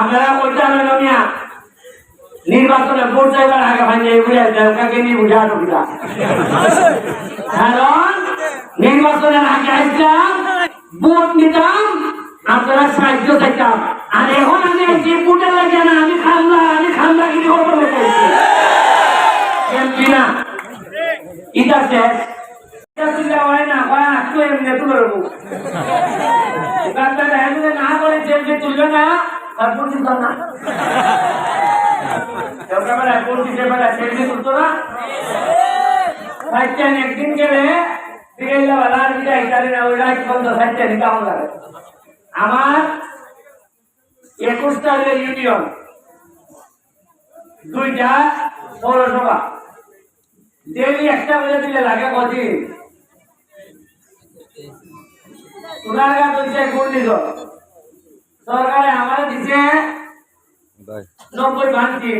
আপনারা ওইটা হলো নির্বাচনে ভোট চাইবার আগে ভাঙে বুঝে কাকে নিয়ে বুঝে আটকিরা কারণ নির্বাচনের আগে আসলাম, ভোট নিতাম, আপনারা সাহায্য চাইতাম। আর এখন আমি যে ভোটের লাগে না, আমি খামলা আমি খামলা কিন্তু করব না? ইটা শেষ না, হয় করে যে না। তারপর কিন্তু না। তুলতো না? বেলা না আমার একুশটা ইউনিয়ন, দুইটা পৌরসভা। ডেলি একটা করে দিলে লাগে কদিন? সোনারগাঁ হচ্ছে ঘূর্ণিঝড় সরকারে আমার দিছে নব্বই ভাঙছি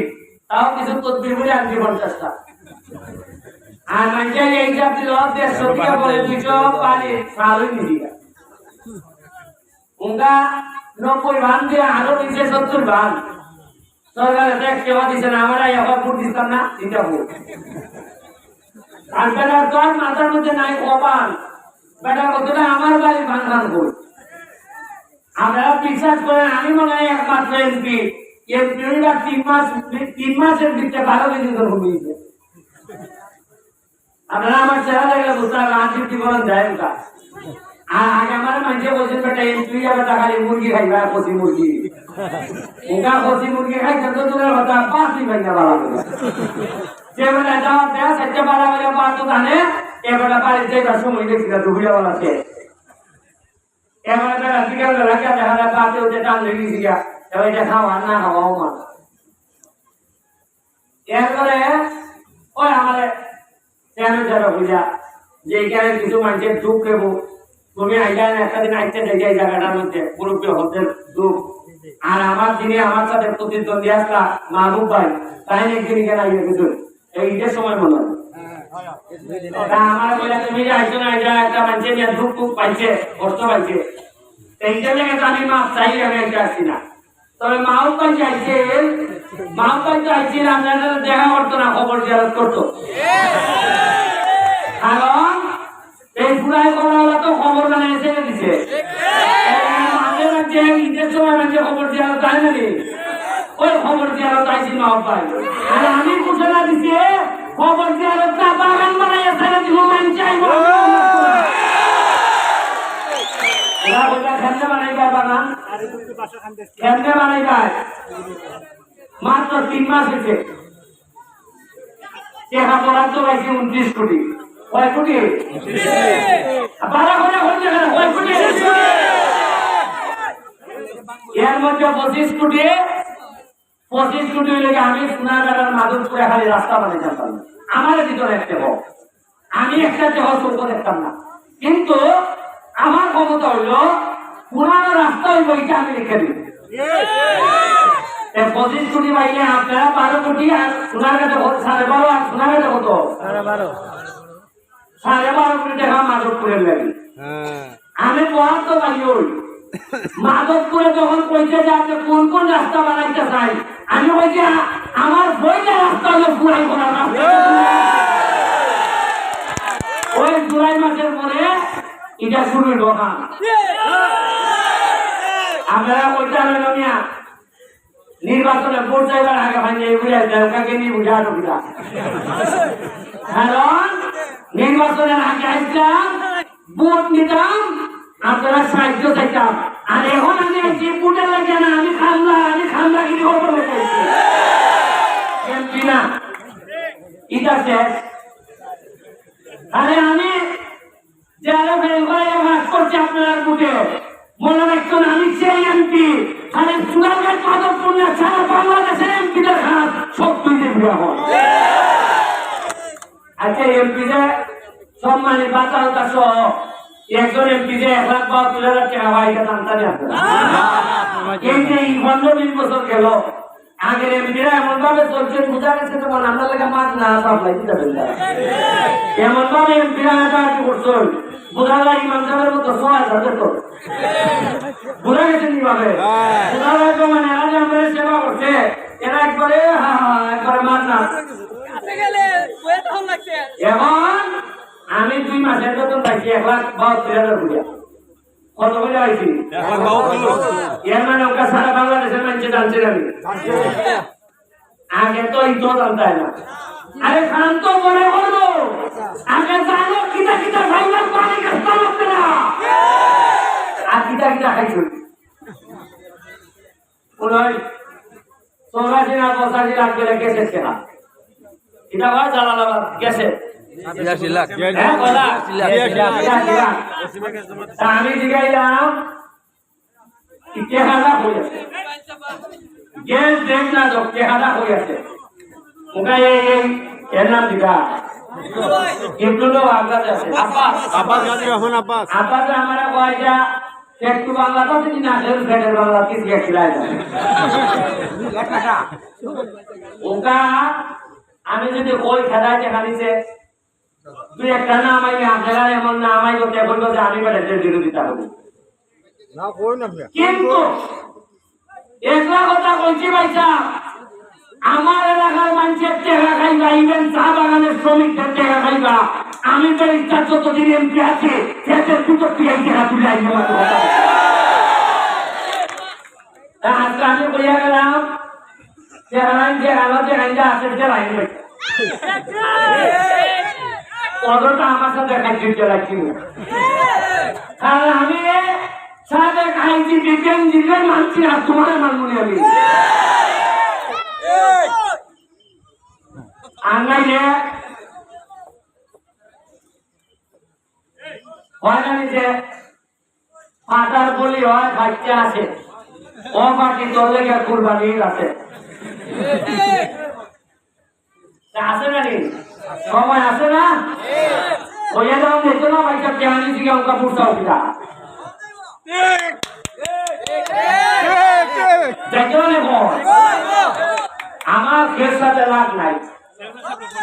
তাও কিছু তদবির বলে আনছি পঞ্চাশটা। আর মানুষের এই হিসাব দিল দেড়শো টাকা বলে দুইশো পানি সালই উঙ্গা নব্বই ভান দিয়ে আরও দিচ্ছে সত্তর ভান সরকার ট্যাক্স সেবা দিচ্ছে না আমরা এবার ভোট দিতাম না আর বেটার আর মাথার মধ্যে নাই কপান বেটা কতটা আমার বাড়ি ভান ভান করি আপনারা বিশ্বাস করেন আমি মনে হয় একমাত্র এমপি এমপিরা তিন মাস, তিন মাসের ভিতরে বারো কেজি করে কমিয়েছে আপনারা আমার চেহারা দেখলে বুঝতে হবে আজকে জীবন দেয় ওটা আগে আমার মানুষে বলছেন, বেটা এমপি আবার খালি মুরগি খাইবে আর কচি মুরগি। ওটা কচি মুরগি খাইছে তো দূরের কথা পাঁচই ভাইনা বাড়া যে বেলা যাওয়া দেয়া সেটা বাড়া বেলা পাঁচ দোকানে এবেলা বাড়িতে যাওয়ার সময় দেখছি না ডুবিয়া বলা শেষ বিকাল বেলা কে দেখা যায় পাতে উঠে টান লেগে গেছি গা। এবার এটা খাওয়া না খাওয়া মা এরপরে ওই আমাদের চেয়ারম্যান যারা বুঝা যে এখানে কিছু মানুষের দুঃখ দেব তুমি আইলা একটা দিন আইতে দেখে এই জায়গাটার মধ্যে পুরোপুরি হতে দুঃখ। আর আমার দিনে আমার সাথে প্রতিদ্বন্দ্বী আসলা মাহবুব ভাই, তাই একদিন এখানে আইয়া কিছু? এইটার সময় মনে হয়। আমার যে না মানুষের দুঃখ না। চাইছে করতো না, খবর জিয়ারত করতো। কারণ, এই পুরাই করা তো খবর এসে দিছে। মাঝে মাঝে, ঈদের সময় মাঝে খবর জিয়ারত যায় না ওই খবর জিয়ারত আইছি মাও পাই আর আমি ঘোষণা দিছে খবর না বাগান বানাইয়া ছেড়ে দিব এরা বলটা খেলতে বানাইবার বাগান। খেলতে বানাইবার মাত্র তিন মাস হয়েছে টাকা বরাদ্দ পাইছে উনত্রিশ কোটি। কয় কোটি? বারো কোটি? এর মধ্যে পঁচিশ কোটি পঁচিশ কোটি হইলে কি আমি সোনাগাড়ার মাধবপুরে খালি রাস্তা বানিয়ে যেতাম আমার ভিতরে একটা হোক আমি একটা দেহ চোখ দেখতাম না। কিন্তু আমার ক্ষমতা হইল পুরানো রাস্তা হইব এটা আমি লিখে এ পঁচিশ কোটি পাইলে আপনারা বারো কোটি আর সোনার কাছে সাড়ে বারো আর সোনার কাছে কত? সাড়ে বারো। কোটি টাকা মাধবপুরের লাগে। আমি বরাদ্দ পাই ওই। মাধবপুরে যখন কইছে যে আপনি কোন কোন রাস্তা বানাইতে চাই, আমি আ- আমার বইটা রাস্তা হলো পুরাই করা ওই জুলাই মাসের পরে এটা শুরু হইব কাম আপনারা ওইটা হলো মিয়া নির্বাচনে ভোট চাইবার আগে ভাঙে বুঝে কাকে নিয়ে বুঝে আটকিরা কারণ নির্বাচনের আগে আসলাম ভোট নিতাম আপনারা সাহায্য চাইতাম। আর এখন আমি যে ভোটের লাগে না, আমি খামলা আমি খামলা করব এমপি না? ইটা শেষ আরে আমি বেলগায় বাস করছি আপনার বুকে। মনে রাখছেন, আমি সেই এমপি আরে চুরাঘাট মাধবপুর সারা বাংলাদেশের এমপিদের হাত সব তুই দেখবি এখন। আচ্ছা এমপি যে সম্মানী বাচ্চা সহ একজন এমপি যে এক লাখ বাহাত্তর হাজার টাকা পায় এটা জানতাম এই যে পনেরো বছর গেল আগের এমপিরা এমন ভাবে চলছেন বুঝা গেছে তখন আমরা লাগে মাছ না সাপ্লাই দিতে পারেন এমন ভাবে এমপিরা হাঁটাহাঁটি করছেন বোঝা যায় ইমাম মতো হাজার গেছে কীভাবে? বোঝা তো মানে এরা আমরা সেবা করছে এরা একবারে হা হ্যাঁ একবারে মাছ না। এখন আমি দুই মাসের বেতন পাইছি এক লাখ বাহাত্তর হাজার টাকা কত করে পাইছি এর মানে ওকে সারা বাংলাদেশের মানুষ জানছে আমি আগে তো এই তো জানতাই না। আরে খান তো মনে করব আগে জানো কিতা কিতা ভাইবার পানি কাস্তা লাগতে না। আর কিতা কিতা খাইছো? উনই চৌরাশি না পঁচাশি লাখ গেলে গেছে সেনা এটা হয়? জালালাবাদ গেছে। বিরাশি লাখ। আমি জিগাইলাম হয়েছে গেল দেখ না হয়েছে ওকে এই এর নাম এগুলো আছে। আব্বাস। আব্বাস গাজী রহমান আব্বাস। আব্বাস আমার কয়টা একটু বাংলা তো তিনি না বাংলা কি দিয়ে খিলাই যায় ওকা আমি যদি ওই খেলায় দেখালিছে তুই একটা না আমাই আপনারা এমন না আমাই করতে বলব যে আমি বেড়াতে বিরোধিতা করব না কই না কিন্তু একলা কথা বলছি ভাইসা। আমার এলাকার মানুষের টেকা খাইবা ইভেন চা বাগানের শ্রমিকদের টেকা খাইবা। আমি তো ইচ্ছা যতদিন এমপি আছে সেদের দুটো টিয়াই টেকা তুলে আইনে মাত্র কথা। আজকে আমি বইয়া গেলাম যে হারান যে হারান যে হাইন্দা আছে যে লাইন বইছে আমার সাথে খাইছি যে আর আমি সাথে খাইছি বিজ্ঞান জিজ্ঞান মানছি আর তোমার মানবনি আমি। আর হয় না পাটার বলি হয় বাচ্চা আছে। ও পাটি তোর লেগে কুরবানি আছে। আছে নি? সময় আছে না? ওই দাও দেখো না বাইকটা কেমন দিকে অঙ্কা পুরতা উঠিলা দেখো দেখো। আমার ফের সাথে লাভ নাই।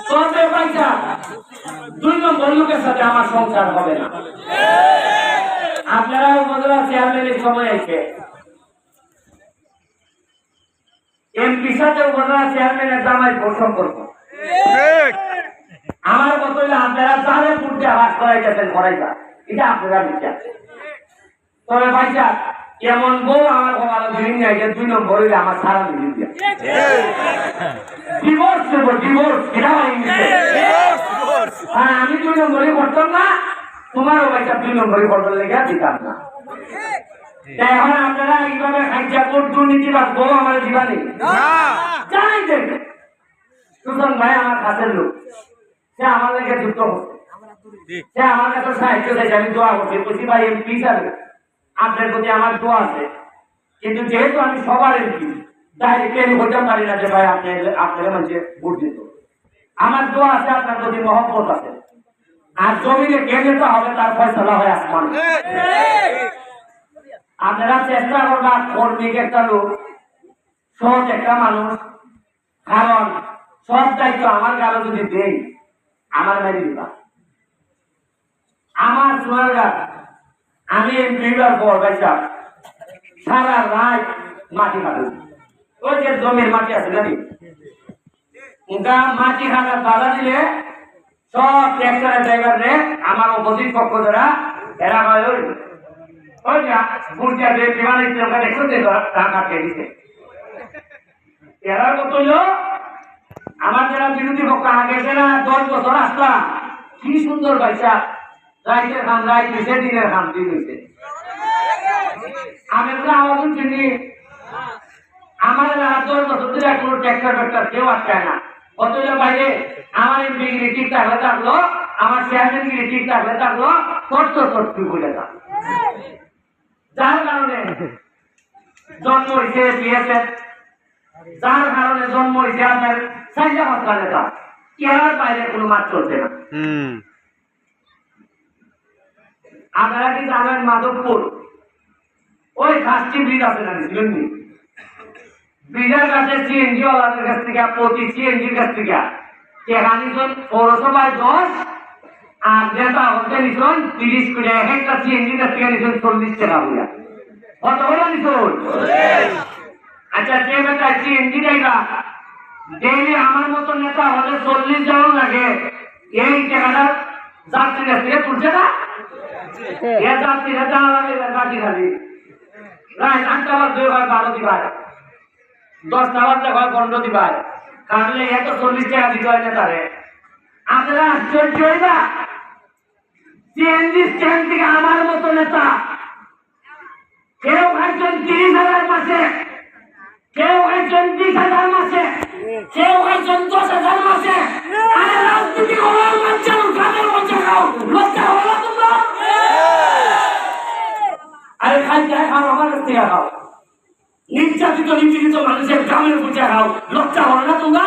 তবে পয়সা দুই নম্বর লোকের সাথে আমার সংসার হবে না। আপনারা উপজেলা চেয়ারম্যানের সময় আছে এমপি সাথে উপজেলা চেয়ারম্যানের জামাই সম্পর্ক আমার মতো হইলে আপনারা তাহলে পুরতে আবাস করাইতেছেন করাইবা এটা আপনারা বিচার তবে ভাইসা এমন বউ আমার ভালো দিন নাই যে দুই নম্বর হইলে আমার সারা দিন ডিভোর্স দেবো ডিভোর্স এটা হয় হ্যাঁ আমি দুই নম্বরই করতাম না তোমারও ভাইসা দুই নম্বরই করবার লেগে দিতাম না। এখন আপনারা এইভাবে খাইছা কোট দুর্নীতিবাদ বউ আমার দিবানি যাই দেখে। সুতরাং ভাই আমার কাছের লোক। সে আমার লেগে যুক্ত হচ্ছে সে আমার কাছে সাহায্য চাইছে আমি দোয়া করছি। বলছি ভাই এমপি হিসাবে আপনার প্রতি আমার দোয়া আছে। কিন্তু যেহেতু আমি সবার এমপি ডাইরেক্টলি আমি হতে পারি না যে ভাই আপনি আপনার মানুষে ভোট দিত আমার দোয়া আছে আপনার প্রতি মহব্বত আছে। আর জমিনে কে নেতা হবে তার ফয়সলা হয় আসমান। আপনারা চেষ্টা করবা কর্মীকে একটা লোক সহজ একটা মানুষ। কারণ সব দায়িত্ব আমার কারও যদি দেই আমার মেরে দিবা। আমার সোনারগা আমি এমপিবার পর বাইসা সারা রাত মাটি কাটু ওই যে জমির মাটি আছে জানি ওটা মাটি কাটার বাধা দিলে সব ট্র্যাক্টরের ড্রাইভার রে আমার অপোজিট পক্ষ দ্বারা এরা হয় ওই ওই বুড়িয়া যে বিমান ইসলামকে দেখছ যে টাকা খেয়ে দিতে এরা কত হলো আমার যারা বিরোধী পক্ষ আগে যারা দশ বছর আসলাম কি সুন্দর পয়সা রাইতের খান, রাইত হয়েছে দিনের খান, দিন হয়েছে আমি তো আওয়াজ উঠিনি। আমার এলাকা দশ বছর ধরে কোনো ট্র্যাক্টর ফ্যাক্টর কেউ আটকায় না। অথচ বাইরে আমার এমপিগিরি ঠিক থাকলে থাকল, আমার চেয়ারম্যানগিরি ঠিক থাকলে থাকল তত্ত্ব তত্ত্ব বলে থাকল যার কারণে জন্ম হয়েছে বিএসএফ যার কারণে জন্ম হয়েছে আপনার সাইজা হত্যা নেতা কেরার বাইরে কোনো মাছ চলছে না। আপনারা কি জানেন মাধবপুর? ওই খাসটি ব্রিজ আছে না? বুঝলেন ব্রিজের কাছে সিএনজি ওয়ালাদের কাছ থেকে প্রতি সিএনজির কাছ থেকে এখানে পৌরসভায় দশ আর নেতা হতে নিছন তিরিশ করে এক একটা সিএনজির কাছ থেকে নিছন চল্লিশ টাকা বুঝা কত করে নিছন আচ্ছা যে বেটা সিএনজি যাইবা ডেইলি আমার মতো নেতা হলে চল্লিশ জন লাগে। এই টাকাটা যাত্রী কাছ তুলছে না? এ যাত্রীরা দেওয়া লাগে খালি। রায়, আটটা বাজতে হয় বারো দিবায় দশটা বাজতে হয়, পনেরো দিবায় কাটলে এত চল্লিশ টাকা দিতে হয় নেতারে। আপনারা আশ্চর্য হইবা সিএনজি স্ট্যান্ড থেকে আমার মতো নেতা, কেউ একজন তিরিশ হাজার মাসে কেউ একজন বিশ হাজার মাসে কেউ একজন দশ হাজার মাসে আরে রাজনীতি করার মানুষের উঠানের মধ্যে খাও লজ্জা হলো তোমরা আরে খাই খাই থেকে খাও নির্যাতিত নিপীড়িত মানুষের গ্রামের বুঝে খাও লজ্জা হল না তোমরা?